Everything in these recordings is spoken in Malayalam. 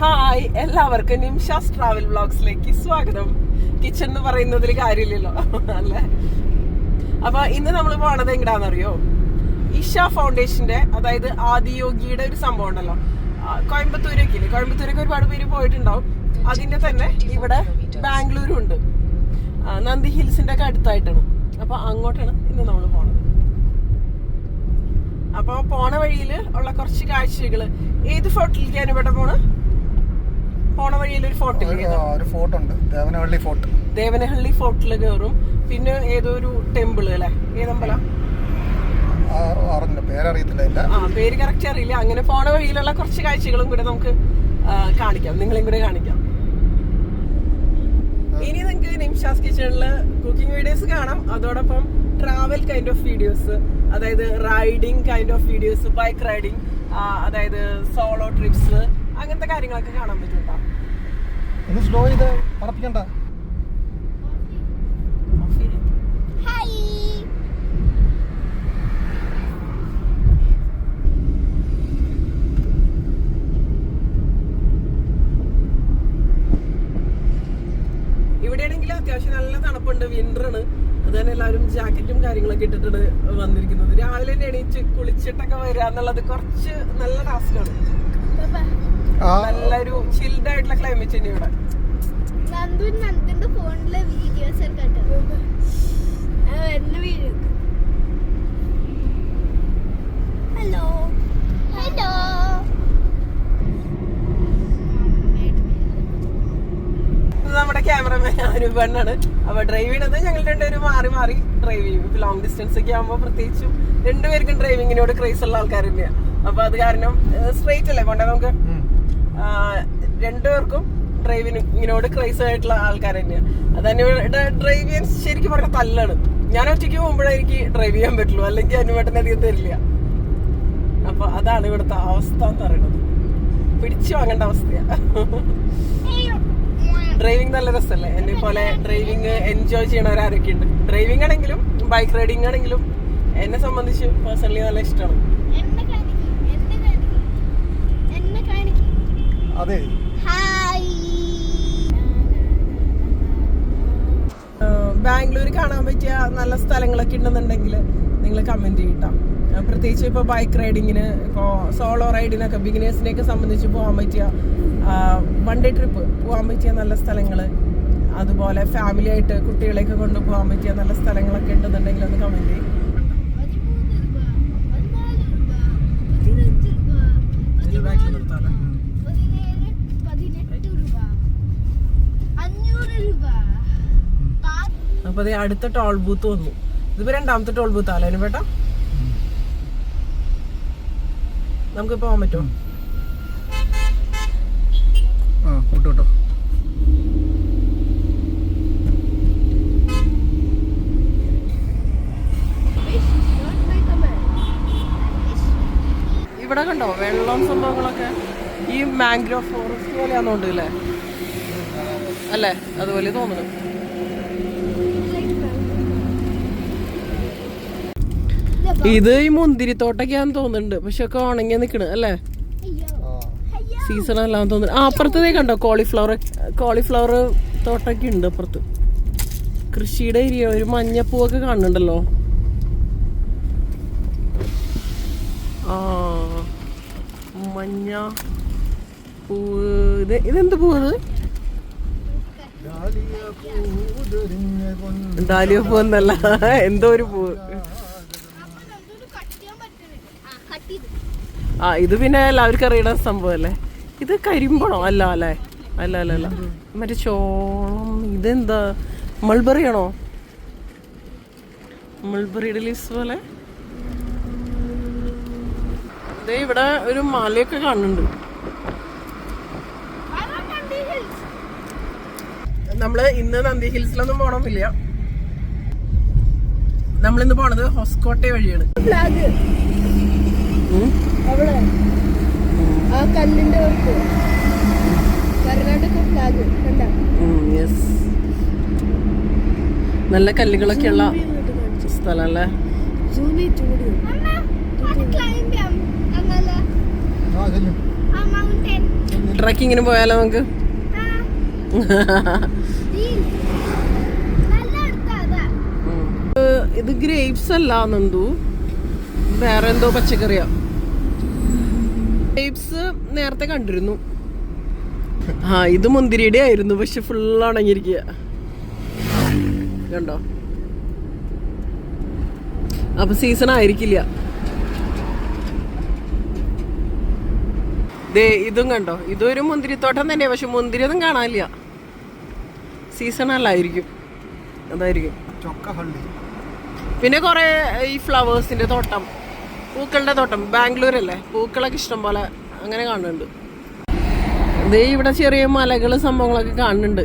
ഹായ് എല്ലാവർക്കും നിംഷാസ് ട്രാവൽ വ്ളോഗ്സിലേക്ക് സ്വാഗതം. കിച്ചൺ എന്ന് പറയുന്നതിൽ കാര്യമില്ലല്ലോ അല്ലേ? അപ്പൊ ഇന്ന് നമ്മൾ പോണത് എങ്ങടാന്നറിയോ? ഇഷ ഫൗണ്ടേഷന്റെ അതായത് ആദിയോഗിയുടെ ഒരു സംഭവം ഉണ്ടല്ലോ. കോയമ്പത്തൂരൊക്കെ ഇല്ലേ? കോയമ്പത്തൂരൊക്കെ ഒരുപാട് പേര് പോയിട്ടുണ്ടാവും. അതിന്റെ തന്നെ ഇവിടെ ബാംഗ്ലൂരും ഉണ്ട്. നന്ദി ഹിൽസിന്റെ ഒക്കെ അടുത്തായിട്ടാണ്. അപ്പൊ അങ്ങോട്ടാണ് ഇന്ന് നമ്മൾ പോണത്. അപ്പൊ പോണ വഴിയിൽ ഉള്ള കുറച്ച് കാഴ്ചകൾ. ഏത് ഫോർട്ടിലേക്കാണ് ഇവിടെ പോണ് പോണ വഴിയിൽ ഒരു ഫോർട്ടിൽ ഒരു ഫോർട്ട് ഉണ്ട്. ദേവനഹള്ളി ഫോർട്ട് ദേവനഹള്ളി ഫോർട്ടിൽ കയറും പിന്നെ ഏതോ ഒരു ടെമ്പിൾ അല്ലേ ഏതമ്പല? പേരറിയത്തില്ല ആ പേര് കറക്റ്റ് അറിയില്ല. അങ്ങനെ പോണ വഴിയിലുള്ള കുറച്ച് കാഴ്ചകളും കൂടെ നമുക്ക് കാണിക്കാം. നിങ്ങളെയും കൂടെ കാണിക്കാം. ഇനി നിങ്ങൾക്ക് നിംഷാസ് കിച്ചണിൽ കുക്കിംഗ് വീഡിയോസ് കാണാം. അതോടൊപ്പം ട്രാവൽ കൈൻഡ് ഓഫ് വീഡിയോസ് അതായത് riding kind of videos bike riding അതായത് സോളോ ട്രിപ്സ് അങ്ങനത്തെ കാര്യങ്ങളൊക്കെ കാണാൻ പറ്റും ഒന്ന് സ്ലോ ചെയ്ത് പറപ്പിക്കണ്ട. ഇവിടെയാണെങ്കിൽ അത്യാവശ്യം നല്ല തണുപ്പുണ്ട്. വിന്റർ ആണ്. അത് തന്നെ എല്ലാവരും ജാക്കറ്റും കാര്യങ്ങളൊക്കെ ഇട്ടിട്ടാണ് വന്നിരിക്കുന്നത്. രാവിലെ തന്നെ എണീച്ച് കുളിച്ചിട്ടൊക്കെ വരിക എന്നുള്ളത് കുറച്ച് നല്ല ടാസ്ക് ആണ്. ആ നല്ലൊരു ചിൽഡ് ആയിട്ടുള്ള ക്ലൈമറ്റ് തന്നെ ഇവിടെ. ഫോണിലെ വീഡിയോസ് ഒക്കെ ഹലോ ഹലോ നമ്മുടെ ക്യാമറമാൻ അനുപണ്ണാണ്. അപ്പൊ ഡ്രൈവ് ചെയ്യണത് ഞങ്ങൾ രണ്ടുപേരും മാറി മാറി ഡ്രൈവ് ചെയ്യും. ഇപ്പൊ ലോങ് ഡിസ്റ്റൻസ് ഒക്കെ ആകുമ്പോൾ പ്രത്യേകിച്ചും രണ്ടുപേർക്കും ഡ്രൈവിങ്ങിനോട് ക്രേസ് ഉള്ള ആൾക്കാർ തന്നെയാണ് അപ്പൊ അത് കാരണം സ്ട്രേറ്റ് അല്ലേ കൊണ്ടേ നമുക്ക്? രണ്ടുപേർക്കും ഡ്രൈവിങ്ങിനോട് ക്രൈസ് ആയിട്ടുള്ള ആൾക്കാർ തന്നെയാണ് അതന്നെ ഇവിടെ ഡ്രൈവ് ചെയ്യാൻ ശരിക്കും പറഞ്ഞ തല്ലാണ്. ഞാൻ ഒറ്റയ്ക്ക് പോകുമ്പോഴേ ഡ്രൈവ് ചെയ്യാൻ പറ്റുള്ളൂ. അല്ലെങ്കിൽ അനുവേട്ടനെ അധികം തരില്ല. അപ്പൊ അതാണ് ഇവിടുത്തെ അവസ്ഥ എന്ന് പറയുന്നത്. പിടിച്ചു വാങ്ങേണ്ട അവസ്ഥയാ. ഡ്രൈവിംഗ് നല്ല രസമല്ലേ എന്നെ പോലെ ഡ്രൈവിംഗ് എൻജോയ് ചെയ്യണവരാരൊക്കെ ഉണ്ട് ഡ്രൈവിംഗ് ആണെങ്കിലും ബൈക്ക് റൈഡിംഗ് ആണെങ്കിലും എന്നെ സംബന്ധിച്ച് പേഴ്സണലി നല്ല ഇഷ്ടമാണ് എന്നെ കാണിക്ക് എന്നെ കാണിക്ക് എന്നെ കാണിക്ക് അതെ. ഹായ് ബാംഗ്ലൂർ കാണാൻ പറ്റിയ നല്ല സ്ഥലങ്ങളൊക്കെ ഉണ്ടെന്നുണ്ടെങ്കിൽ നിങ്ങൾ കമന്റ് ചെയ്യട്ടോ. പ്രത്യേകിച്ച് ഇപ്പോൾ ബൈക്ക് റൈഡിങ്ങിന് ഇപ്പോൾ സോളോ റൈഡിനൊക്കെ ബിഗിനേഴ്സിനെയൊക്കെ സംബന്ധിച്ച് പോകാൻ പറ്റിയ വൺ ഡേ ട്രിപ്പ് പോകാൻ പറ്റിയ നല്ല സ്ഥലങ്ങൾ അതുപോലെ ഫാമിലി ആയിട്ട് കുട്ടികളെയൊക്കെ കൊണ്ടുപോകാൻ പറ്റിയ നല്ല സ്ഥലങ്ങളൊക്കെ ഉണ്ടെന്നുണ്ടെങ്കിൽ ഒന്ന് കമന്റ് ചെയ്യും. പതിമൂന്ന് രൂപ. അപ്പോൾ അതേ അടുത്ത ടോൾ ബൂത്ത് വന്നു. ഇതിപ്പോ രണ്ടാമത്തെ ടോൾ ബൂത്ത് ആലോ അനുപേട്ട നമുക്ക് പോകാൻ പറ്റുമോ? ആ കൂട്ടു ഇവിടെ കണ്ടോ വെള്ളം സംഭവങ്ങളൊക്കെ? ഈ മാംഗ്രോവ് ഫോറസ്റ്റ് പോലെയാണെന്നുണ്ട് അല്ലേ അല്ലേ? അതുപോലെ തോന്നുന്നു. ഇത് ഈ മുന്തിരിത്തോട്ടൊക്കെയാന്ന് തോന്നുന്നുണ്ട്. പക്ഷെ ഒക്കെ ഉണങ്ങി നിക്കണ് അല്ലേ? സീസൺ അല്ലാന്ന് തോന്നുന്നു. ആ അപ്പുറത്തേ കണ്ടോ? കോളിഫ്ലവർ കോളിഫ്ലവർ തോട്ടൊക്കെ ഉണ്ട് അപ്പുറത്ത്. കൃഷിയുടെ ഏരിയ ഒരു മഞ്ഞപ്പൂവൊക്കെ കാണുന്നുണ്ടല്ലോ. ആ മഞ്ഞ പൂവ്. ഇത് ഇതെന്ത് പൂവ്? ഡാലിയ പൂ എന്നല്ല. എന്തോ ഒരു പറ്റണേ. ആ, ഇത് പിന്നെ എല്ലാവർക്കും അറിയണ സംഭവല്ലേ? ഇത് കരിമ്പണോ? അല്ല അല്ലേ? അല്ല അല്ല അല്ല. മറ്റേ ചോളം ഇതെന്താ? മൾബറി ആണോ? മൾബറിയുടെ ലീവ്സ് പോലെ? ദേ ഇവിടെ ഒരു മലയൊക്കെ കാണുന്നുണ്ട് അതാ നന്ദി hills. നമ്മൾ ഇന്ന് നന്ദി ഹിൽസിലൊന്നും പോണമെന്നില്ല നമ്മളിന്ന് പോണത് ഹൊസ്കോട്ടെ വഴിയാണ്. ആ കല്ലിന്റെ കർണാടക ഫ്ലാഗ്. നല്ല കല്ലുകളൊക്കെയുള്ള സ്ഥലല്ലേ? ട്രക്കിങ്ങിന് പോയാലോ നമുക്ക് നല്ല അടുത്താ അതാ ഏഹ് ഇത് ഗ്രേപ്സ് അല്ല നന്ദു. വേറെ എന്തോ പച്ചക്കറിയാ. ഗ്രേപ്സ് നേരത്തെ കണ്ടിരുന്നു. ആ ഇത് മുന്തിരിയുടെ ആയിരുന്നു പക്ഷെ ഫുൾ ഉണങ്ങിയിരിക്കുക കണ്ടോ? അപ്പൊ സീസൺ ആയിരിക്കില്ല. ദേ ഇതും കണ്ടോ? ഇതൊരു മുന്തിരിത്തോട്ടം തന്നെയാ പക്ഷെ മുന്തിരി ഒന്നും കാണാനില്ല. സീസണല്ലായിരിക്കും. അതായിരിക്കും. പിന്നെ കുറെ ഈ ഫ്ലവേഴ്സിന്റെ തോട്ടം പൂക്കളുടെ തോട്ടം ബാംഗ്ലൂർ അല്ലേ പൂക്കളൊക്കെ ഇഷ്ടംപോലെ അങ്ങനെ കാണുന്നുണ്ട്. ദേ ഇവിടെ ചെറിയ മലകൾ സംഭവങ്ങളൊക്കെ കാണുന്നുണ്ട്.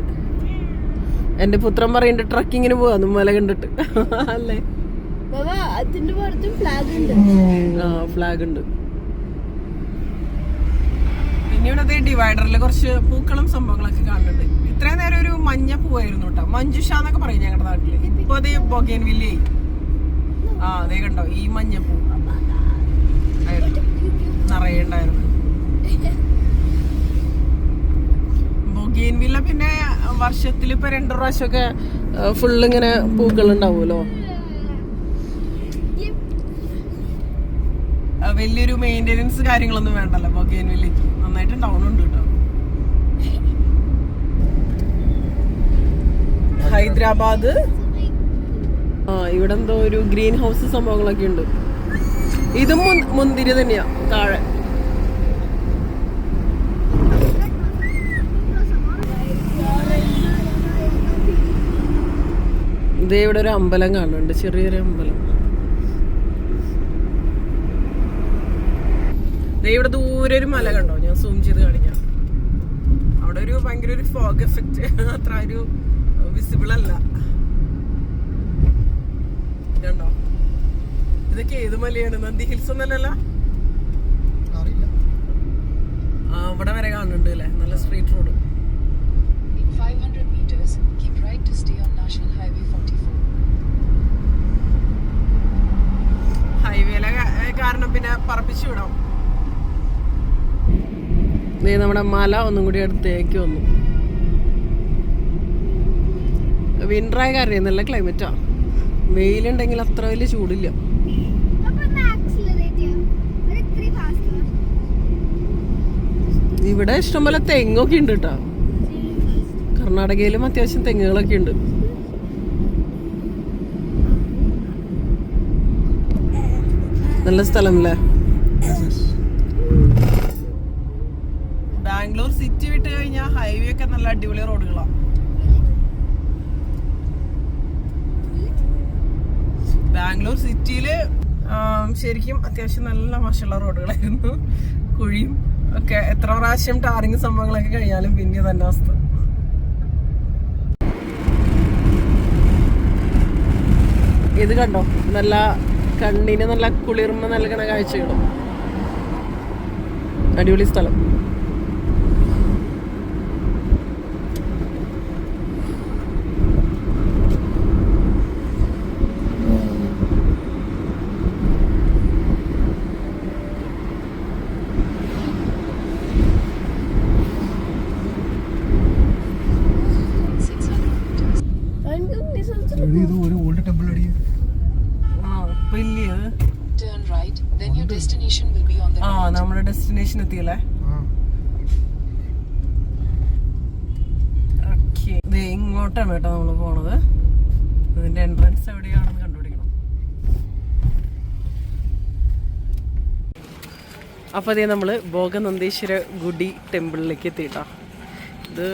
എന്റെ പുത്രൻ പറയുന്നുണ്ട് ട്രക്കിങ്ങിന് പോവാന്ന് മല കണ്ടിട്ട്. അല്ലേ? അതിന്റെ ഫ്ലാഗ് ഉണ്ട്. ആ ഫ്ലാഗ് ഉണ്ട്. പിന്നെ ഇവിടെ ഡിവൈഡറിൽ കുറച്ച് പൂക്കളും സംഭവങ്ങളൊക്കെ കാണുന്നുണ്ട്. ഇത്രയും നേരം ഒരു മഞ്ഞ പൂവായിരുന്നു കേട്ടോ മഞ്ജുഷ എന്നൊക്കെ പറയും ഞങ്ങളുടെ നാട്ടിൽ? ഇപ്പൊ അതേ ബൊഗേൻ വില്ലേ ആ അതേ കണ്ടോ? ഈ മഞ്ഞ പൂ. നിറയെ ബൊഗേൻ വില്ല പിന്നെ വർഷത്തിൽ ഇപ്പൊ രണ്ടു പ്രാവശ്യമൊക്കെ ഫുള്ള് ഇങ്ങനെ പൂക്കൾ ഉണ്ടാവുമല്ലോ? വലിയൊരു മെയിന്റെനൻസ് കാര്യങ്ങളൊന്നും വേണ്ടല്ലോ. ബൊഗേൻ വില്ലേജ് നന്നായിട്ട് ടൗൺ ഉണ്ട് കേട്ടോ. ഹൈദരാബാദ്. ആ ഇവിടെ എന്തോ ഒരു ഗ്രീൻ ഹൗസ് സംഭവങ്ങളൊക്കെ ഉണ്ട്. ഇതും മുന്തിരി തന്നെയാ താഴെ. ഇതേ ഇവിടെ ഒരു അമ്പലം കാണുന്നുണ്ട് ചെറിയൊരു അമ്പലം ദേ ഇവിടെ ദൂരെ ഒരു മല കണ്ടോ? ഞാൻ സൂം ചെയ്ത് കാണിക്കാം. അവിടെ ഒരു ഭയങ്കര ഒരു ഫോഗ് എഫക്റ്റ് അത്ര ഒരു വിസിബിൾ അല്ല. കണ്ടോ? ഇതൊക്കെ ഏത് മലയാണ്? നന്ദി ഹിൽസ് ഒന്നല്ല അവിടെ വരെ കാണുന്നുണ്ട് അല്ലേ? നല്ല street road 500 meters, keep right to stay on National Highway 44. ഹൈവേയിലെ കാരണം പിന്നെ പറപ്പിച്ചു വിടാം. നീ നമ്മുടെ മല ഒന്നും കൂടി അടുത്തേക്ക് വന്നു. വിന്ററായ കാര്യം നല്ല ക്ലൈമറ്റാ വെയിലുണ്ടെങ്കിൽ അത്ര വലിയ ചൂടില്ല. ഇവിടെ ഇഷ്ടംപോലെ തെങ്ങൊക്കെ ഉണ്ട് കേട്ടോ കർണാടകയിലും അത്യാവശ്യം തെങ്ങുകളൊക്കെ ഉണ്ട്. നല്ല സ്ഥലം അല്ലേ നല്ല അടിപൊളി റോഡുകളാണ് ബാംഗ്ലൂർ സിറ്റിയിൽ ശരിക്കും അത്യാവശ്യം നല്ല മോശമുള്ള റോഡുകളായിരുന്നു. കുഴിയും ഒക്കെ എത്ര പ്രാവശ്യം ടാറിങ് സംഭവങ്ങളൊക്കെ കഴിഞ്ഞാലും പിന്നെ തന്നെ അവസ്ഥ. ഇത് കണ്ടോ? നല്ല കണ്ണിന് നല്ല കുളിർമ നൽകണ കാഴ്ചകളും. അടിപൊളി സ്ഥലം. ആ. നമ്മുടെ ഡെസ്റ്റിനേഷൻ എത്തിയല്ലേ? ഇങ്ങോട്ടാണ് കേട്ടോ നമ്മൾ പോണത്. ഇതിന്റെ എൻട്രൻസ് എവിടെയാണെന്ന് കണ്ടുപിടിക്കണം. അപ്പോൾ അതേ നമ്മൾ ഭോഗനന്ദേശ്വര ഗുഡി ടെമ്പിളിലേക്ക് എത്തിയിട്ടാ. ഇത്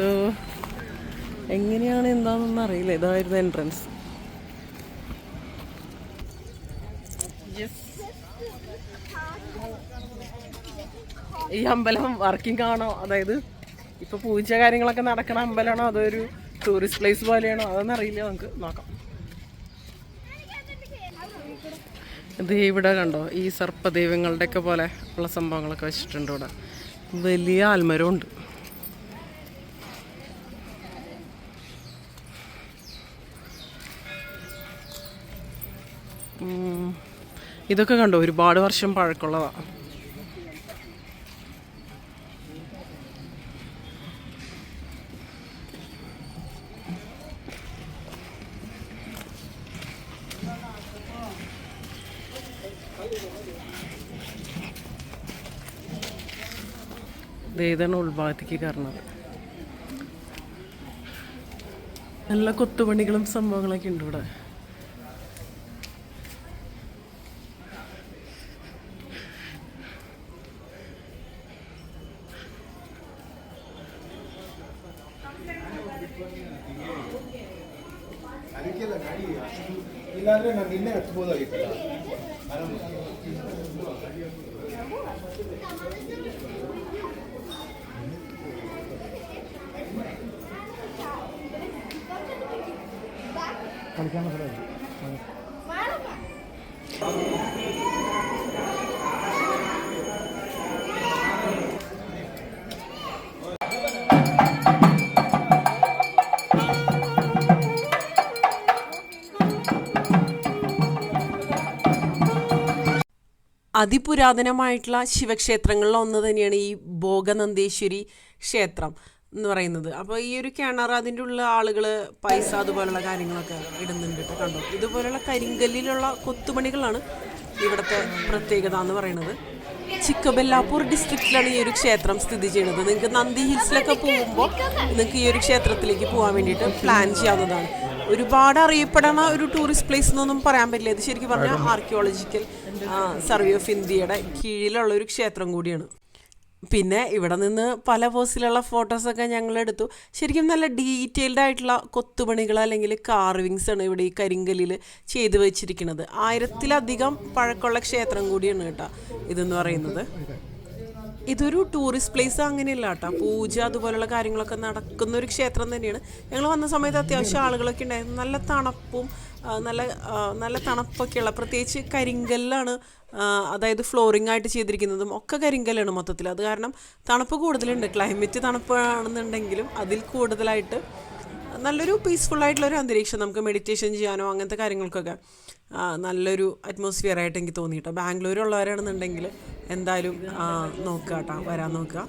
എങ്ങനെയാണ് എന്താണെന്ന് അറിയില്ല. ഇതായിരുന്നു എൻട്രൻസ് ഈ അമ്പലം വർക്കിംഗ് ആണോ? അതായത് ഇപ്പൊ പൂജ കാര്യങ്ങളൊക്കെ നടക്കണ അമ്പലമാണോ അതോ ഒരു ടൂറിസ്റ്റ് പ്ലേസ് പോലെയാണോ? അതൊന്നും അറിയില്ല നമുക്ക്. നോക്കാം. ഇത് ഇവിടെ കണ്ടോ? ഈ സർപ്പദൈവങ്ങളുടെയൊക്കെ പോലെ ഉള്ള സംഭവങ്ങളൊക്കെ വെച്ചിട്ടുണ്ട് ഇവിടെ. വലിയ ആൽമരമുണ്ട്. ഇതൊക്കെ കണ്ടോ? ഒരുപാട് വർഷം പഴക്കമുള്ളതാണ് ഇതാണ് ഉൾഭാഗത്തേക്ക് കയറുന്നത് നല്ല കൊത്തുപണികളും സംഭവങ്ങളൊക്കെ ഉണ്ട് ഇവിടെ ಇಲ್ಲಾಂದ್ರೆ ನಾನು ನಿನ್ನೆ ಹಚ್ಬೋದಾಗಿತ್ತಲ್ಲ അതിപുരാതനമായിട്ടുള്ള ശിവക്ഷേത്രങ്ങളിൽ ഒന്ന് തന്നെയാണ് ഈ ഭോഗനന്ദേശ്വരി ക്ഷേത്രം. എന്ന് പറയുന്നത്. അപ്പോൾ ഈ ഒരു കിണർ അതിന്റെ ഉള്ള ആളുകൾ പൈസ അതുപോലുള്ള കാര്യങ്ങളൊക്കെ ഇടുന്നുണ്ട് കേട്ടോ കണ്ടോ? ഇതുപോലുള്ള കരിങ്കല്ലിലുള്ള കൊത്തുപണികളാണ് ഇവിടുത്തെ പ്രത്യേകത എന്ന് പറയുന്നത്. ചിക്കബെല്ലാപ്പൂർ ഡിസ്ട്രിക്റ്റിലാണ് ഈ ഒരു ക്ഷേത്രം സ്ഥിതി ചെയ്യുന്നത്. നിങ്ങൾക്ക് നന്ദി ഹിൽസിലൊക്കെ പോകുമ്പോൾ നിങ്ങൾക്ക് ഈ ഒരു ക്ഷേത്രത്തിലേക്ക് പോകാൻ വേണ്ടിയിട്ട് പ്ലാൻ ചെയ്യാവുന്നതാണ്. ഒരുപാട് അറിയപ്പെടുന്ന ഒരു ടൂറിസ്റ്റ് പ്ലേസ് എന്നൊന്നും പറയാൻ പറ്റില്ല. ഇത് ശരിക്കും പറഞ്ഞാൽ ആർക്കിയോളജിക്കൽ സർവേ ഓഫ് ഇന്ത്യയുടെ കീഴിലുള്ള ഒരു ക്ഷേത്രം കൂടിയാണ്. പിന്നെ ഇവിടെ നിന്ന് പല പോസിലുള്ള ഫോട്ടോസൊക്കെ ഞങ്ങൾ എടുത്തു ശരിക്കും നല്ല ഡീറ്റെയിൽഡ് ആയിട്ടുള്ള കൊത്തുപണികൾ അല്ലെങ്കിൽ കാർവിങ്സ് ആണ് ഇവിടെ ഈ കരിങ്കലിൽ ചെയ്തു വെച്ചിരിക്കുന്നത്. ആയിരത്തിലധികം പഴക്കമുള്ള ക്ഷേത്രം കൂടിയാണ് കേട്ടോ ഇതെന്ന് പറയുന്നത്. ഇതൊരു ടൂറിസ്റ്റ് പ്ലേസ് അങ്ങനെയല്ല കേട്ടോ. പൂജ അതുപോലുള്ള കാര്യങ്ങളൊക്കെ നടക്കുന്ന ഒരു ക്ഷേത്രം തന്നെയാണ്. ഞങ്ങൾ വന്ന സമയത്ത് അത്യാവശ്യം ആളുകളൊക്കെ ഉണ്ടായിരുന്നു. നല്ല തണുപ്പും നല്ല നല്ല തണുപ്പൊക്കെയുള്ള പ്രത്യേകിച്ച് കരിങ്കല്ലാണ് അതായത് ഫ്ലോറിംഗ് ആയിട്ട് ചെയ്തിരിക്കുന്നതും ഒക്കെ കരിങ്കല്ലാണ് മൊത്തത്തിൽ. അത് കാരണം തണുപ്പ് കൂടുതലുണ്ട്. ക്ലൈമറ്റ് തണുപ്പാണെന്നുണ്ടെങ്കിലും അതിൽ കൂടുതലായിട്ട് നല്ലൊരു പീസ്ഫുൾ ആയിട്ടുള്ളൊരു അന്തരീക്ഷം നമുക്ക് മെഡിറ്റേഷൻ ചെയ്യാനോ അങ്ങനത്തെ കാര്യങ്ങൾക്കൊക്കെ നല്ലൊരു അറ്റ്മോസ്ഫിയർ ആയിട്ട് എനിക്ക് തോന്നി കേട്ടോ ബാംഗ്ലൂർ ഉള്ളവരാണെന്നുണ്ടെങ്കിൽ എന്തായാലും നോക്കുക കേട്ടോ വരാൻ നോക്കുക.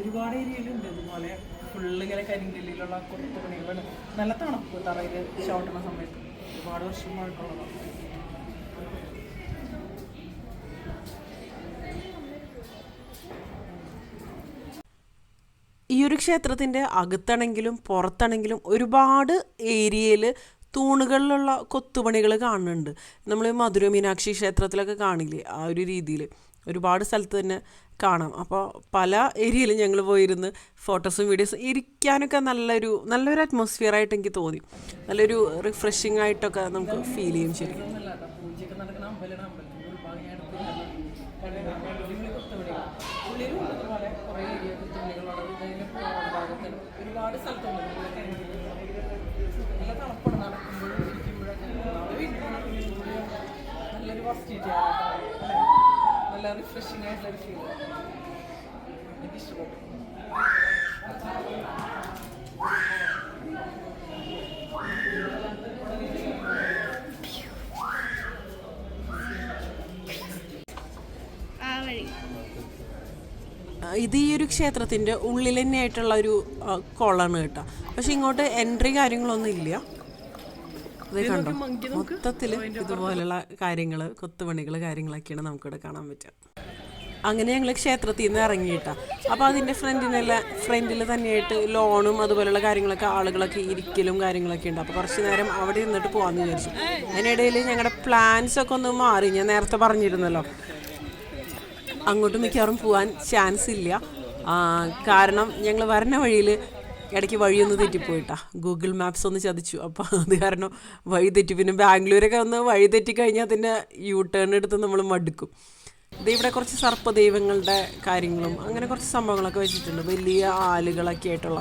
ഒരുപാട് ഏരിയയിലുണ്ട്. ഇതുപോലെ ഫുള്ള് ഇങ്ങനെ കരിങ്കല്ലിലുള്ള കൊത്തുപണികളാണ് നല്ല തണുപ്പ് തറയിൽ ചവിട്ടണ സമയത്ത്. ഒരുപാട് വർഷം പഴക്കമുള്ളതാണ് ഈ ഒരു ക്ഷേത്രത്തിന്റെ അകത്താണെങ്കിലും പുറത്താണെങ്കിലും ഒരുപാട് ഏരിയയിൽ തൂണുകളിലുള്ള കൊത്തുപണികൾ കാണുന്നുണ്ട്. നമ്മൾ മധുര മീനാക്ഷി ക്ഷേത്രത്തിലൊക്കെ കാണില്ലേ ആ ഒരു രീതിയിൽ ഒരുപാട് സ്ഥലത്ത് തന്നെ കാണാം. അപ്പോൾ പല ഏരിയയിലും ഞങ്ങൾ പോയിരുന്ന്. ഫോട്ടോസും വീഡിയോസും ഇരിക്കാനൊക്കെ നല്ലൊരു നല്ലൊരു അറ്റ്മോസ്ഫിയർ ആയിട്ട് എനിക്ക് തോന്നി. നല്ലൊരു റിഫ്രഷിംഗ് ആയിട്ടൊക്കെ നമുക്ക് ഫീൽ ചെയ്യും ശരിക്കും. ഒരുപാട് സ്ഥലത്തുണ്ട്. നല്ല തണുപ്പാണ് നടക്കുമ്പോഴും നല്ലൊരു വസ്റ്റിറ്റ് നല്ല റിഫ്രഷിംഗ് ആയിട്ടുള്ളൊരു ഫീൽ എനിക്ക് ഇഷ്ടപ്പെട്ടു ആ വഴി. ഇത് ഈ ഒരു ക്ഷേത്രത്തിന്റെ ഉള്ളിൽ തന്നെ ആയിട്ടുള്ള ഒരു കോളാണ് കേട്ടോ. പക്ഷെ ഇങ്ങോട്ട് എൻട്രി കാര്യങ്ങളൊന്നും ഇല്ല. അത് കണ്ടോ മൊത്തത്തിൽ ഇതുപോലുള്ള കാര്യങ്ങൾ കൊത്തുപണികൾ കാര്യങ്ങളൊക്കെയാണ് നമുക്കിവിടെ കാണാൻ പറ്റുക. അങ്ങനെ ഞങ്ങൾ ക്ഷേത്രത്തിൽ നിന്ന് ഇറങ്ങിയിട്ടാ. അപ്പോൾ അതിന്റെ ഫ്രണ്ടിനെല്ലാം ഫ്രണ്ടിൽ തന്നെയായിട്ട് ലോണും അതുപോലുള്ള കാര്യങ്ങളൊക്കെ ആളുകളൊക്കെ ഇരിക്കലും കാര്യങ്ങളൊക്കെ ഉണ്ട്. അപ്പോൾ കുറച്ച് നേരം അവിടെ ഇരുന്നിട്ട് പോകാമെന്ന് വിചാരിച്ചു. അതിനിടയിൽ ഞങ്ങളുടെ പ്ലാൻസ് ഒക്കെ ഒന്ന് മാറി. ഞാൻ നേരത്തെ പറഞ്ഞിരുന്നല്ലോ. അങ്ങോട്ട് മിക്കവാറും പോകാൻ ചാൻസ് ഇല്ല. കാരണം ഞങ്ങൾ വരുന്ന വഴിയിൽ ഇടയ്ക്ക് വഴിയൊന്ന് തെറ്റിപ്പോയിട്ടാ. ഗൂഗിൾ മാപ്സ് ഒന്ന് ചതിച്ചു. അപ്പോൾ അത് കാരണം വഴി തെറ്റി. പിന്നെ ബാംഗ്ലൂരൊക്കെ ഒന്ന് വഴി തെറ്റിക്കഴിഞ്ഞാൽ പിന്നെ യൂ ടേൺ എടുത്ത് നമ്മൾ മടുക്കും. ഇവിടെ കുറച്ച് സർപ്പ ദൈവങ്ങളുടെ കാര്യങ്ങളും അങ്ങനെ കുറച്ച് സംഭവങ്ങളൊക്കെ വെച്ചിട്ടുണ്ട്. വലിയ ആലുകളൊക്കെ ആയിട്ടുള്ള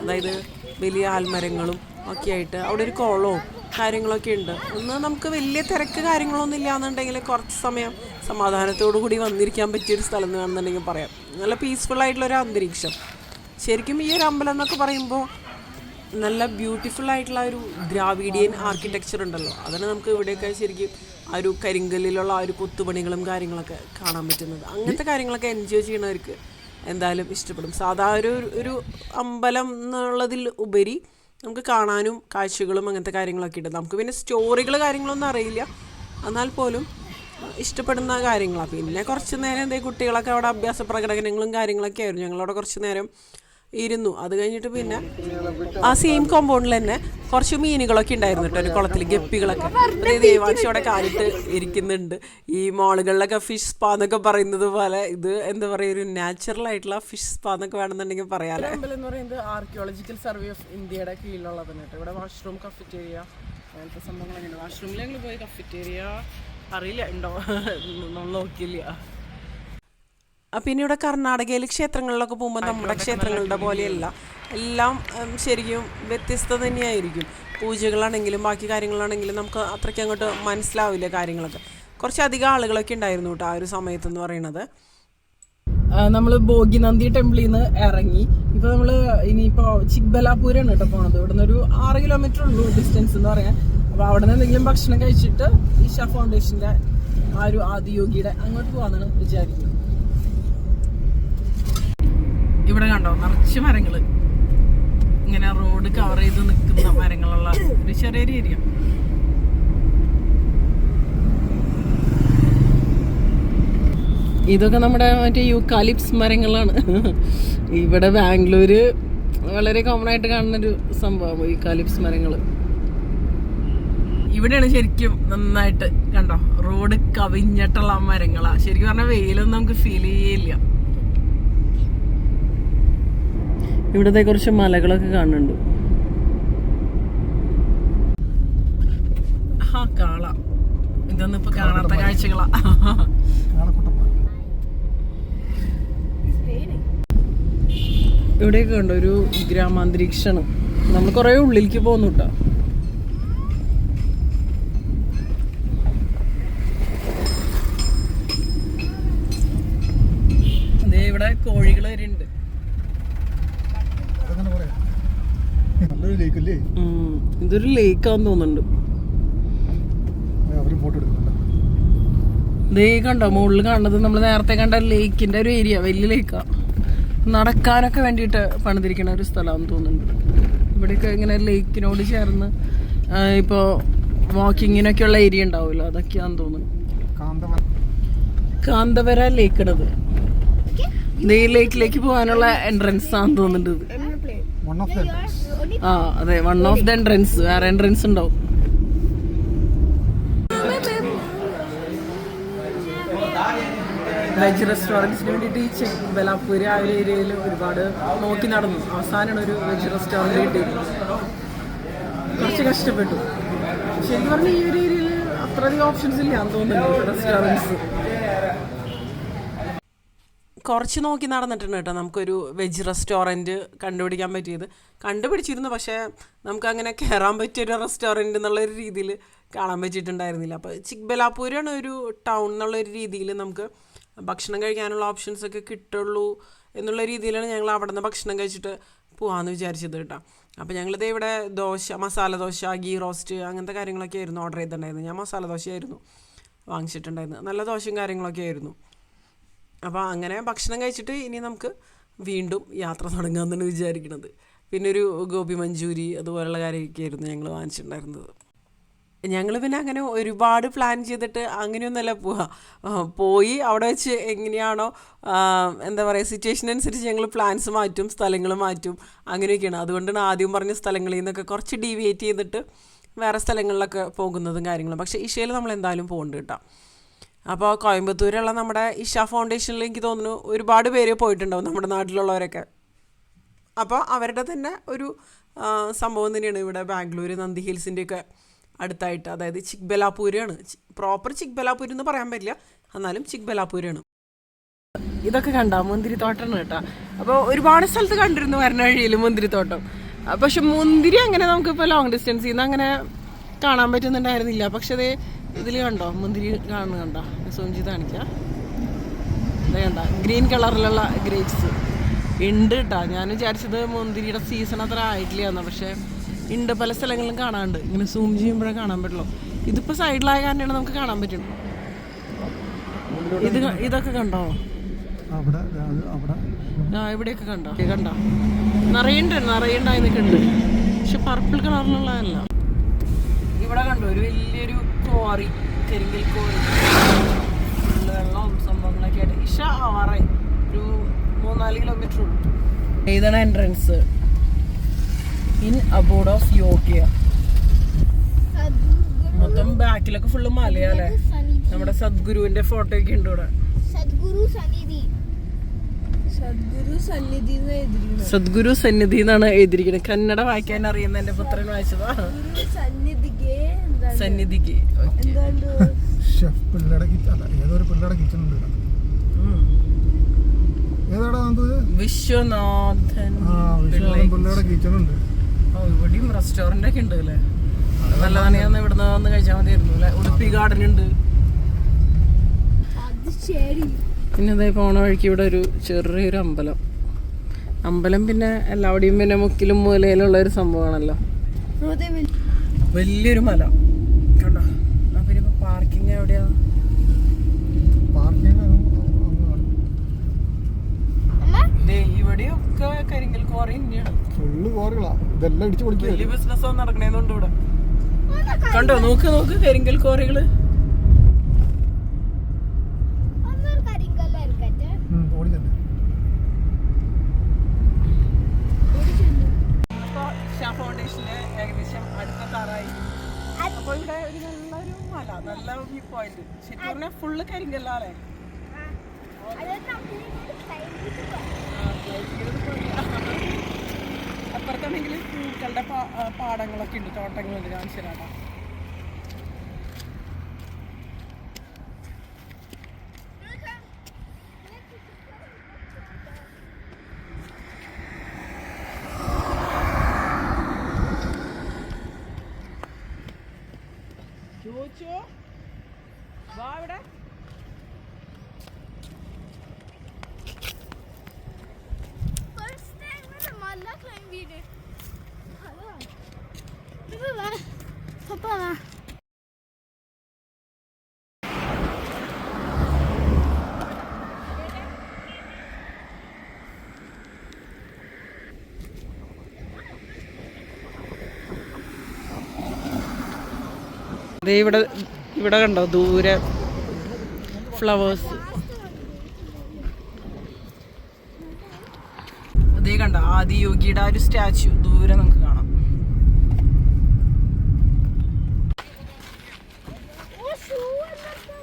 അതായത് വലിയ ആൽമരങ്ങളും ഒക്കെ ആയിട്ട് അവിടെ ഒരു കുളവും കാര്യങ്ങളൊക്കെ ഉണ്ട്. ഒന്ന് നമുക്ക് വലിയ തിരക്ക് കാര്യങ്ങളൊന്നും ഇല്ലാന്നുണ്ടെങ്കിൽ കുറച്ച് സമയം സമാധാനത്തോടു കൂടി വന്നിരിക്കാൻ പറ്റിയൊരു സ്ഥലം എന്ന് വേണമെന്നുണ്ടെങ്കിൽ പറയാം. നല്ല പീസ്ഫുൾ ആയിട്ടുള്ള ഒരു അന്തരീക്ഷം. ശരിക്കും ഈ ഒരു അമ്പലം എന്നൊക്കെ പറയുമ്പോൾ നല്ല ബ്യൂട്ടിഫുൾ ആയിട്ടുള്ള ഒരു ദ്രാവിഡിയൻ ആർക്കിടെക്ചർ ഉണ്ടല്ലോ. അതാണ് നമുക്ക് ഇവിടെയൊക്കെ ശരിക്കും ആ ഒരു കരിങ്കല്ലിലുള്ള ആ ഒരു കൊത്തുപണികളും കാര്യങ്ങളൊക്കെ കാണാൻ പറ്റുന്നത്. അങ്ങനത്തെ കാര്യങ്ങളൊക്കെ എൻജോയ് ചെയ്യണവർക്ക് എന്തായാലും ഇഷ്ടപ്പെടും. സാധാ ഒരു ഒരു അമ്പലം എന്നുള്ളതിൽ ഉപരി നമുക്ക് കാണാനും കാഴ്ചകളും അങ്ങനത്തെ കാര്യങ്ങളൊക്കെ ഉണ്ട്. നമുക്ക് പിന്നെ സ്റ്റോറികൾ കാര്യങ്ങളൊന്നും അറിയില്ല. എന്നാൽ പോലും ഇഷ്ടപ്പെടുന്ന കാര്യങ്ങളാണ് പിന്നെ കുറച്ച് നേരം എന്തേ കുട്ടികളൊക്കെ അവിടെ അഭ്യാസ പ്രകടനങ്ങളും കാര്യങ്ങളൊക്കെ ആയിരുന്നു. ഞങ്ങളവിടെ കുറച്ച് നേരം ഇരുന്നു. അത് കഴിഞ്ഞിട്ട് പിന്നെ ആ സെയിം കോമ്പൗണ്ടിൽ തന്നെ കുറച്ച് മീനുകളൊക്കെ ഉണ്ടായിരുന്നു കേട്ടോ ഒരു കുളത്തിൽ ഗപ്പികളൊക്കെ. അതായത് ദേവാംശി അവിടെ കാലിട്ട് ഇരിക്കുന്നുണ്ട്. ഈ മോളുകളിലൊക്കെ ഫിഷ് സ്പാ എന്നൊക്കെ പറയുന്നത് പോലെ ഇത് എന്താ പറയുക ഒരു നാച്ചുറൽ ആയിട്ടുള്ള ഫിഷ് സ്പാ എന്നൊക്കെ വേണമെന്നുണ്ടെങ്കിൽ പറയാല്ലേ അമ്പലം എന്ന് പറയുന്നത് ആർക്കിയോളജിക്കൽ സർവേ ഓഫ് ഇന്ത്യയുടെ കീഴിലുള്ളതാണ് കേട്ടോ. ഇവിടെ വാഷ്റൂം കഫറ്റേരിയ അങ്ങനത്തെ സംഭവങ്ങളൊക്കെ ഉണ്ട്. വാഷ്റൂമിൽ ഞങ്ങൾ പോയി കഫറ്റേരിയ അറിയില്ല ഉണ്ടോ? നമ്മൾ നോക്കിയില്ല. പിന്നെ ഇവിടെ കർണാടകയിൽ ക്ഷേത്രങ്ങളിലൊക്കെ പോകുമ്പോൾ നമ്മുടെ ക്ഷേത്രങ്ങളുടെ പോലെയല്ല. എല്ലാം ശരിക്കും വ്യത്യസ്ത തന്നെയായിരിക്കും. പൂജകളാണെങ്കിലും ബാക്കി കാര്യങ്ങളാണെങ്കിലും നമുക്ക് അത്രയ്ക്ക് അങ്ങോട്ട് മനസ്സിലാവില്ല കാര്യങ്ങളൊക്കെ. കുറച്ചധികം ആളുകളൊക്കെ ഉണ്ടായിരുന്നു കേട്ടോ ആ ഒരു സമയത്ത് എന്ന് പറയുന്നത് നമ്മൾ ഭോഗിനന്ദി ടെമ്പിളിൽ നിന്ന് ഇറങ്ങി. ഇപ്പൊ നമ്മൾ ഇനിയിപ്പോ ചിക്ബലാപൂരാണ് കേട്ടോ പോണത്. ഇവിടുന്ന് ഒരു ആറ് കിലോമീറ്റർ ഉള്ളൂ ഡിസ്റ്റൻസ് എന്ന് പറയാൻ. അപ്പൊ അവിടെ നിന്ന് എന്തെങ്കിലും ഭക്ഷണം കഴിച്ചിട്ട് ഈശ ഫൗണ്ടേഷന്റെ ആ ഒരു ആദിയോഗിയുടെ അങ്ങോട്ട് പോകാന്നാണ് വിചാരിക്കുന്നത്. ഇവിടെ കണ്ടോ? നിറച്ച് മരങ്ങൾ ഇങ്ങനെ റോഡ് കവർ ചെയ്ത് നിൽക്കുന്ന മരങ്ങളുള്ള ഒരു ചെറിയൊരു ഏരിയ ഇതൊക്കെ നമ്മുടെ മറ്റേ യൂക്കാലിപ്സ് മരങ്ങളാണ്. ഇവിടെ ബാംഗ്ലൂര് വളരെ കോമൺ ആയിട്ട് കാണുന്ന ഒരു സംഭവം യൂക്കാലിപ്സ് മരങ്ങൾ ഇവിടെയാണ് ശരിക്കും നന്നായിട്ട് കണ്ടോ? റോഡ് കവിഞ്ഞിട്ടുള്ള മരങ്ങളാ. ശരിക്കും പറഞ്ഞാൽ വെയിലൊന്നും നമുക്ക് ഫീൽ ചെയ്യില്ല ഇവിടത്തെ കുറച്ച് മലകളൊക്കെ കാണുന്നുണ്ട്. കാള. ഇതൊന്നും ഇപ്പൊ കാണാത്ത കാഴ്ചകളാ. ഇവിടെയൊക്കെ ഉണ്ട് ഒരു ഗ്രാമാന്തരീക്ഷണം. നമ്മൾ കുറെ ഉള്ളിലേക്ക് പോകുന്നു കേട്ടോ ദേ ഇവിടെ കോഴികൾ വരെ ഉണ്ട് അതങ്ങനെ പറയാം നല്ലൊരു ലേക്കല്ലേ ഉം. ഇതൊരു ലേക്കാന്ന് തോന്നുന്നുണ്ട്. ദേ കണ്ടോ മുകളിൽ കാണുന്നത് നമ്മൾ നേരത്തെ കണ്ട ലേക്കിന്റെ ഒരു ഏരിയ വലിയ ലേക്കാ നടക്കാനൊക്കെ വേണ്ടിയിട്ട് പണിതിരിക്കുന്ന ഒരു സ്ഥലമാണെന്ന് തോന്നുന്നുണ്ട്. ഇവിടെയൊക്കെ ഇങ്ങനെ ലേക്കിനോട് ചേർന്ന് ഇപ്പോ വാക്കിങ്ങിനൊക്കെ ഉള്ള ഏരിയ ഉണ്ടാവുമല്ലോ അതൊക്കെയാന്ന് തോന്നുന്നു. കാന്തവര. ലേക്കിടത് ദേ ലേക്കിലേക്ക് പോകാനുള്ള എൻട്രൻസ് ആണെന്ന് തോന്നുന്നുണ്ട് ആ അതെ വൺ ഓഫ് ദ എൻട്രൻസ് വേറെ എൻട്രൻസ് ഉണ്ടാവും. വെജ് റെസ്റ്റോറന്റ്സിന് വേണ്ടിയിട്ട് ഈ ചെക്ക് ബലാപ്പൂര് ആ ഒരു ഏരിയയിൽ ഒരുപാട് നോക്കി നടന്നു. അവസാനമാണ് ഒരു വെജ് റെസ്റ്റോറന്റ് കിട്ടിയത്. കുറച്ച് കഷ്ടപ്പെട്ടു. ശരിക്കും പറഞ്ഞാൽ ഈ ഒരു ഏരിയയിൽ അത്രയധികം ഓപ്ഷൻസ് ഇല്ല എന്ന് തോന്നുന്നു റെസ്റ്റോറന്റ്സ് കുറച്ച് നോക്കി നടന്നിട്ടുണ്ട് കേട്ടോ. നമുക്കൊരു വെജ് റെസ്റ്റോറന്റ് കണ്ടുപിടിക്കാൻ പറ്റിയത്. കണ്ടുപിടിച്ചിരുന്നു പക്ഷേ നമുക്ക് അങ്ങനെ കയറാൻ പറ്റിയൊരു റെസ്റ്റോറന്റ് എന്നുള്ള ഒരു രീതിയിൽ കാണാൻ പറ്റിയിട്ടുണ്ടായിരുന്നില്ല. അപ്പോൾ ചിക്ബലാപ്പൂരാണ് ഒരു ടൗൺ എന്നുള്ള ഒരു രീതിയിൽ നമുക്ക് ഭക്ഷണം കഴിക്കാനുള്ള ഓപ്ഷൻസ് ഒക്കെ കിട്ടുള്ളൂ എന്നുള്ള രീതിയിലാണ് ഞങ്ങൾ അവിടെ നിന്ന് ഭക്ഷണം കഴിച്ചിട്ട് പോകാമെന്ന് വിചാരിച്ചത് കേട്ടോ. അപ്പോൾ ഞങ്ങളിത് ഇവിടെ ദോശ മസാല ദോശ ഗീ റോസ്റ്റ് അങ്ങനത്തെ കാര്യങ്ങളൊക്കെ ആയിരുന്നു ഓർഡർ ചെയ്തിട്ടുണ്ടായിരുന്നത്. ഞാൻ മസാല ദോശയായിരുന്നു വാങ്ങിച്ചിട്ടുണ്ടായിരുന്നത്. നല്ല ദോശയും കാര്യങ്ങളൊക്കെ ആയിരുന്നു. അപ്പോൾ അങ്ങനെ ഭക്ഷണം കഴിച്ചിട്ട് ഇനി നമുക്ക് വീണ്ടും യാത്ര തുടങ്ങാമെന്നാണ് വിചാരിക്കുന്നത് പിന്നെ ഒരു ഗോപി മഞ്ചൂരി അതുപോലുള്ള കാര്യമൊക്കെ ആയിരുന്നു ഞങ്ങൾ വാങ്ങിച്ചിട്ടുണ്ടായിരുന്നത്. ഞങ്ങൾ പിന്നെ അങ്ങനെ ഒരുപാട് പ്ലാൻ ചെയ്തിട്ട് അങ്ങനെയൊന്നുമല്ല പോവുക പോയി അവിടെ വെച്ച് എങ്ങനെയാണോ എന്താ പറയുക സിറ്റുവേഷൻ അനുസരിച്ച് ഞങ്ങൾ പ്ലാൻസ് മാറ്റും സ്ഥലങ്ങൾ മാറ്റും അങ്ങനെയൊക്കെയാണ്. അതുകൊണ്ടാണ് ആദ്യം പറഞ്ഞ സ്ഥലങ്ങളിൽ നിന്നൊക്കെ കുറച്ച് ഡീവിയേറ്റ് ചെയ്തിട്ട് വേറെ സ്ഥലങ്ങളിലൊക്കെ പോകുന്നതും കാര്യങ്ങളും. പക്ഷേ ഇഷയിൽ നമ്മൾ എന്തായാലും പോകേണ്ട കേട്ടോ. അപ്പോൾ കോയമ്പത്തൂരുള്ള നമ്മുടെ ഇഷ ഫൗണ്ടേഷനിലേക്ക് തോന്നുന്നു ഒരുപാട് പേര് പോയിട്ടുണ്ടാവും നമ്മുടെ നാട്ടിലുള്ളവരൊക്കെ. അപ്പോൾ അവരുടെ തന്നെ ഒരു സംഭവം തന്നെയാണ് ഇവിടെ ബാംഗ്ലൂർ നന്ദി ഹിൽസിന്റെയൊക്കെ അടുത്തായിട്ട്. അതായത് ചിക്ബലാപൂരാണ്. പ്രോപ്പർ ചിക്ബലാപൂർ എന്ന് പറയാൻ പറ്റില്ല. എന്നാലും ചിക്ബലാപൂരാണ്. ഇതൊക്കെ കണ്ട? മുന്തിരിത്തോട്ടമാണ് കേട്ടോ. അപ്പോൾ ഒരുപാട് സ്ഥലത്ത് കണ്ടിരുന്നു വരണ വഴിയിൽ മുന്തിരിത്തോട്ടം പക്ഷെ മുന്തിരി അങ്ങനെ നമുക്കിപ്പോൾ ലോങ് ഡിസ്റ്റൻസിൽ നിന്ന് അങ്ങനെ കാണാൻ പറ്റുന്നുണ്ടായിരുന്നില്ല. പക്ഷെ അത് ഇതിൽ കണ്ടോ? മുന്തിരി കാണുന്ന കണ്ടോ? സൂം ചെയ്ത് കാണിക്കാം. ഇത് കണ്ട? ഗ്രീൻ കളറിലുള്ള ഗ്രേപ്സ് ഉണ്ട് കേട്ടോ ഞാൻ വിചാരിച്ചത് മുന്തിരിയുടെ സീസൺ അത്ര ആയിട്ടില്ല എന്നാ പക്ഷേ ഉണ്ട്. പല സ്ഥലങ്ങളിലും കാണാനുണ്ട്. ഇങ്ങനെ സൂം ചെയ്യുമ്പോഴേ കാണാൻ പറ്റുള്ളൂ. ഇതിപ്പോൾ സൈഡിലായ കാരണമാണ് നമുക്ക് കാണാൻ പറ്റുള്ളൂ ഇത് ഇതൊക്കെ കണ്ടോ? അവിടെ അവിടെ. ആ ഇവിടെയൊക്കെ കണ്ടോ? കണ്ടോ? നിറയുണ്ട് നിറയുണ്ടായി നിൽക്കുന്നുണ്ട്. പക്ഷെ പർപ്പിൾ കളറിലുള്ളതല്ല. ഇവിടെ കണ്ടോ? ഒരു വലിയൊരു ക്വാറി കരിങ്കൽ ക്വാറി കാര്യങ്ങളൊക്കെ ആയിട്ട്. ഇഷ ആവാറായി ഒരു മൂന്നാൽ കിലോമീറ്റർ ഉള്ളൂ. ഇതാണ് എൻട്രൻസ് ഇൻ അബോർഡ് ഓഫ് യോഗ്യ മൊത്തം ബാക്കിലൊക്കെ ഫുള്ള് മലയാളേ. നമ്മുടെ സദ്ഗുരുവിന്റെ ഫോട്ടോ ഒക്കെ ഉണ്ട് ഇവിടെ. സദ്ഗുരു സന്നിധി. എന്നാണ് എഴുതിയിരിക്കുന്നത്. കന്നഡ വായിക്കാൻ അറിയുന്ന എന്റെ പുത്രൻ വായിച്ചതാ. ഗുരു സന്നിധിക്ക്. ഷെഫ് പിള്ളയുടെ അല്ല ഏതൊരു പിള്ളയുടെ കിച്ചൺ ഉണ്ട്. ഏതാടാ വിശ്വനാഥൻ ആ വിശ്വനാഥൻ പിള്ളയുടെ കിച്ചൺ ഉണ്ട് ഇവിടെയും റെസ്റ്റോറന്റ് ഒക്കെ ഉണ്ട് അല്ലേ? നല്ലതാണ് ഞാൻ ഇവിടുന്ന് വന്ന് കഴിച്ചാൽ മതിയായിരുന്നു അല്ലെ? ഉടുപ്പി ഗാർഡൻ ഉണ്ട്. പിന്നെ ഇതേ പോണ വഴിക്ക് ഇവിടെ ഒരു ചെറിയൊരു അമ്പലം. അമ്പലം പിന്നെ എല്ലാവിടെയും പിന്നെ മുക്കിലും മൂലയിലുള്ള ഒരു സംഭവമാണല്ലോ. അതെ വലിയൊരു മല കണ്ടോ അപ്പൊ ഇനിയിപ്പോ പാർക്കിംഗ് എവിടെയാ? ഇവിടെയൊക്കെ കരിങ്കൽ തന്നെയാണ്. ഫുള്ള് ഇതെല്ലാം ഇടിച്ചു പൊളിക്കുക വലിയ ബിസിനസ് നടക്കണേന്നുണ്ട് ഇവിടെ. കണ്ടോ നോക്ക് നോക്ക് കരിങ്കൽ കോറികൾ ഒന്നൊരു കരിങ്കല്ല ഇരിക്കട്ടെ ഓടി തന്നെ അപ്പൊ ഇഷ ഫൗണ്ടേഷന്റെ ഏകദേശം അടുത്തെത്താറായി അപ്പൊ ഇവിടെ ഒരു നല്ലൊരു മല നല്ല വ്യൂ പോയിന്റ് ശരിക്കും പറഞ്ഞാൽ ഫുള്ള് കരിങ്കല്ലാലേ അത് നമ്മളിങ്ങോട്ട് കഴിഞ്ഞിട്ട് അപ്പുറത്താണെങ്കിൽ പൂക്കളുടെ പാ- ആ, പാടങ്ങളൊക്കെ ഉണ്ട് തോട്ടങ്ങളുണ്ട് കാണിച്ചു തരാം ചോദിച്ചോ വാ ഇവിടെ ഫസ്റ്റ് ടൈം മല്ല ക്ലൈംബ് ചെയ്ത് അതാ ഇത് വാ പപ്പ വാ ഇവിടെ ഇവിടെ കണ്ടോ? ദൂരെ ഫ്ലവേഴ്സ് അതേ കണ്ടോ? ആദിയോഗിയുടെ ആ ഒരു സ്റ്റാച്ചു ദൂരെ നമുക്ക് കാണാം ഓ ഷൂ എന്നൊക്കെ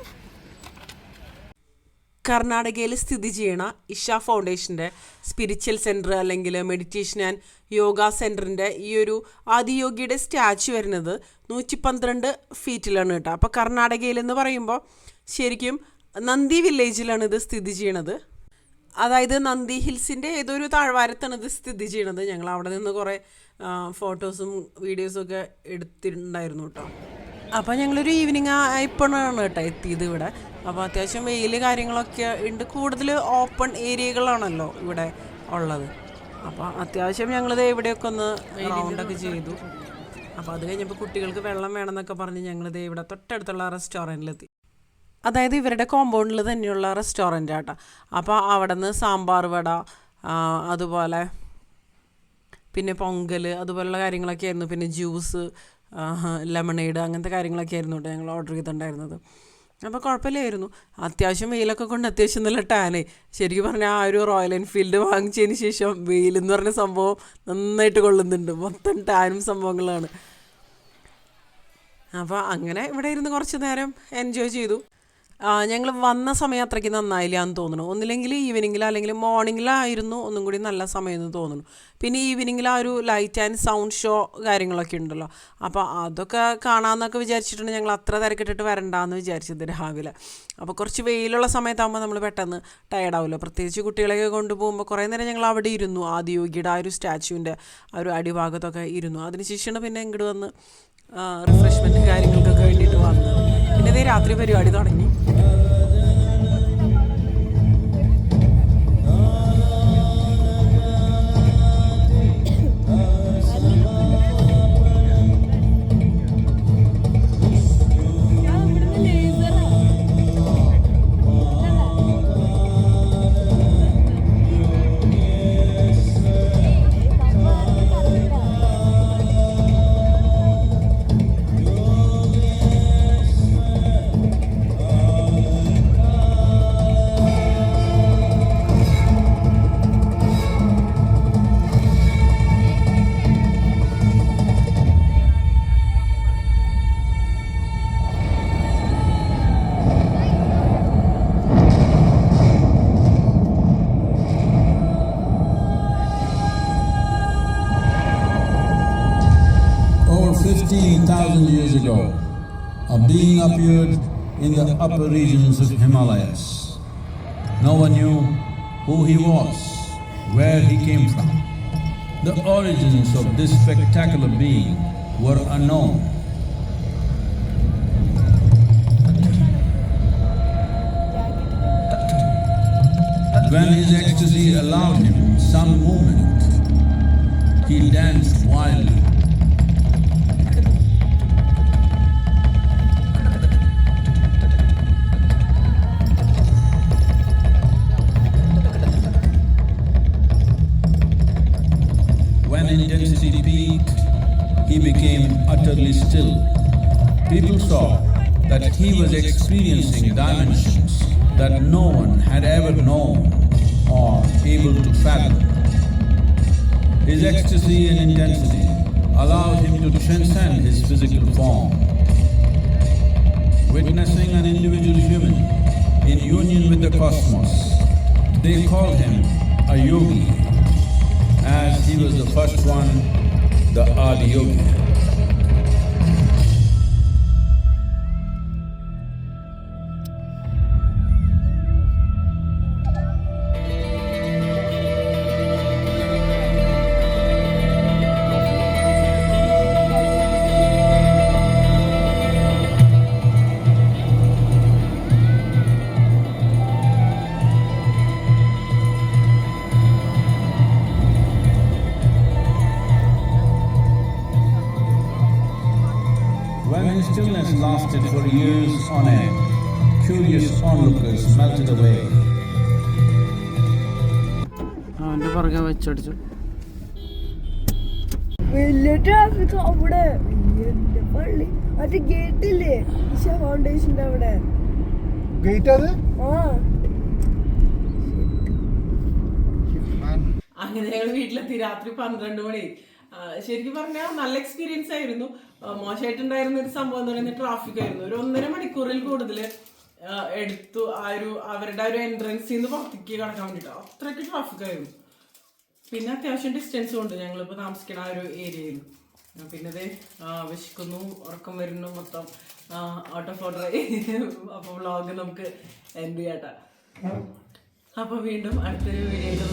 കർണാടകയിൽ സ്ഥിതി ചെയ്യണ ഇഷ ഫൗണ്ടേഷന്റെ സ്പിരിച്വൽ സെന്റർ അല്ലെങ്കിൽ മെഡിറ്റേഷൻ ആൻഡ് യോഗ സെന്ററിന്റെ ഈ ഒരു ആദിയോഗിയുടെ സ്റ്റാച്ചു വരുന്നത് നൂറ്റി പന്ത്രണ്ട് ഫീറ്റിലാണ് കേട്ടോ. അപ്പോൾ കർണാടകയിലെന്ന് പറയുമ്പോൾ ശരിക്കും നന്ദി വില്ലേജിലാണ് ഇത് സ്ഥിതി ചെയ്യണത്. അതായത് നന്ദി ഹിൽസിന്റെ ഏതൊരു താഴ്വാരത്താണ് ഇത് സ്ഥിതി ചെയ്യണത് ഞങ്ങൾ അവിടെ നിന്ന് കുറേ ഫോട്ടോസും വീഡിയോസും ഒക്കെ എടുത്തിട്ടുണ്ടായിരുന്നു കേട്ടോ. അപ്പോൾ ഞങ്ങളൊരു ഈവനിങ് ആയപ്പോഴാണ് കേട്ടോ എത്തിയത് ഇവിടെ. അപ്പോൾ അത്യാവശ്യം വെയിൽ കാര്യങ്ങളൊക്കെ ഉണ്ട്. കൂടുതൽ ഓപ്പൺ ഏരിയകളാണല്ലോ ഇവിടെ ഉള്ളത്. അപ്പോൾ അത്യാവശ്യം ഞങ്ങളിത് എവിടെയൊക്കെ ഒന്ന് റൗണ്ടൊക്കെ ചെയ്തു. അപ്പോൾ അത് കഴിഞ്ഞപ്പോൾ കുട്ടികൾക്ക് വെള്ളം വേണമെന്നൊക്കെ പറഞ്ഞ് ഞങ്ങളിത് ഇവിടെ തൊട്ടടുത്തുള്ള റെസ്റ്റോറന്റിലെത്തി അതായത് ഇവരുടെ കോമ്പൗണ്ടിൽ തന്നെയുള്ള റെസ്റ്റോറന്റ് ആട്ടോ. അപ്പോൾ അവിടെ നിന്ന് സാമ്പാർ വട അതുപോലെ പിന്നെ പൊങ്കൽ അതുപോലുള്ള കാര്യങ്ങളൊക്കെ ആയിരുന്നു. പിന്നെ ജ്യൂസ് ലെമണേഡ് അങ്ങനത്തെ കാര്യങ്ങളൊക്കെ ആയിരുന്നു കേട്ടോ ഞങ്ങൾ ഓർഡർ ചെയ്തിട്ടുണ്ടായിരുന്നത്. അപ്പോൾ കുഴപ്പമില്ലായിരുന്നു. അത്യാവശ്യം വെയിലൊക്കെ കൊണ്ട് അത്യാവശ്യം നല്ല ടാനേ ശരിക്കും പറഞ്ഞാൽ ആ ഒരു റോയൽ എൻഫീൽഡ് വാങ്ങിച്ചതിന് ശേഷം വെയിൽ എന്ന് പറഞ്ഞ സംഭവം നന്നായിട്ട് കൊള്ളുന്നുണ്ട്. മൊത്തം ടാനും സംഭവങ്ങളാണ്. അപ്പോൾ അങ്ങനെ ഇവിടെ ഇരുന്ന് കുറച്ച് നേരം എൻജോയ് ചെയ്തു. ഞങ്ങൾ വന്ന സമയം അത്രയ്ക്ക് നന്നായില്ല എന്ന് തോന്നുന്നു. ഒന്നില്ലെങ്കിൽ ഈവനിങ്ങിൽ അല്ലെങ്കിൽ മോർണിംഗിലായിരുന്നു ഒന്നും കൂടി നല്ല സമയം എന്ന് തോന്നുന്നു. പിന്നെ ഈവനിങ്ങിൽ ആ ഒരു ലൈറ്റ് ആൻഡ് സൗണ്ട് ഷോ കാര്യങ്ങളൊക്കെ ഉണ്ടല്ലോ. അപ്പോൾ അതൊക്കെ കാണാമെന്നൊക്കെ വിചാരിച്ചിട്ടുണ്ട്. ഞങ്ങൾ അത്ര തിരക്കിട്ടിട്ട് വരണ്ടാന്ന് വിചാരിച്ചത് രാവിലെ. അപ്പോൾ കുറച്ച് വെയിലുള്ള സമയത്താകുമ്പോൾ നമ്മൾ പെട്ടെന്ന് ടയർഡാവുമല്ലോ പ്രത്യേകിച്ച് കുട്ടികളെയൊക്കെ കൊണ്ടുപോകുമ്പോൾ കുറേ നേരം ഞങ്ങൾ അവിടെ ഇരുന്നു. ആദിയോഗിയുടെ ആ ഒരു സ്റ്റാച്ചുവിന്റെ ആ ഒരു അടിഭാഗത്തൊക്കെ ഇരുന്നു. അതിനുശേഷമാണ് പിന്നെ ഇങ്ങോട്ട് വന്ന് റിഫ്രഷ്മെന്റ് കാര്യങ്ങൾക്കൊക്കെ വേണ്ടിയിട്ട് വന്നത്. പിന്നെ രാത്രി പരിപാടി തുടങ്ങി. Amen. Upper regions of Himalayas. No one knew who he was, where he came from. The origins of this spectacular being were unknown. When his ecstasy allowed him some movement, he danced wildly. Cosmos, they called him a yogi, as he was the first one, the Adi Yogi. വെച്ചടിച്ചു വലിയ ട്രാഫിക് അവിടെ. പള്ളി. മറ്റേ ഗേറ്റ് ഇല്ലേ? ഇഷ ഫൗണ്ടേഷന്റെ അവിടെ. ഗേറ്റ് അത്? ആ. അങ്ങനെ ഞങ്ങൾ വീട്ടിലെത്തി രാത്രി പന്ത്രണ്ട് മണി. ശരിക്കും പറഞ്ഞാൽ നല്ല എക്സ്പീരിയൻസ് ആയിരുന്നു. മോശമായിട്ടുണ്ടായിരുന്ന ഒരു സംഭവം എന്ന് പറയുന്നത് ട്രാഫിക് ആയിരുന്നു. ഒരു ഒന്നര മണിക്കൂറിൽ കൂടുതൽ എടുത്തു ആ ഒരു അവരുടെ ആ ഒരു എൻട്രൻസിൽ നിന്ന് പുറത്തേക്ക് കടക്കാൻ വേണ്ടിട്ടോ. അത്രയ്ക്ക് ട്രാഫിക് ആയിരുന്നു. പിന്നെ അത്യാവശ്യം ഡിസ്റ്റൻസും ഉണ്ട്. ഞങ്ങളിപ്പോൾ താമസിക്കുന്ന ആ ഒരു ഏരിയയിൽ പിന്നെ ഇത് വിശക്കുന്നു ഉറക്കം വരുന്നു മൊത്തം. ഔട്ട് ഓഫ് ഓർഡർ അപ്പോൾ വ്ളോഗ് നമുക്ക് എൻഡ് ചെയ്യാട്ടാ. അപ്പോൾ വീണ്ടും അടുത്തൊരു വീഡിയോ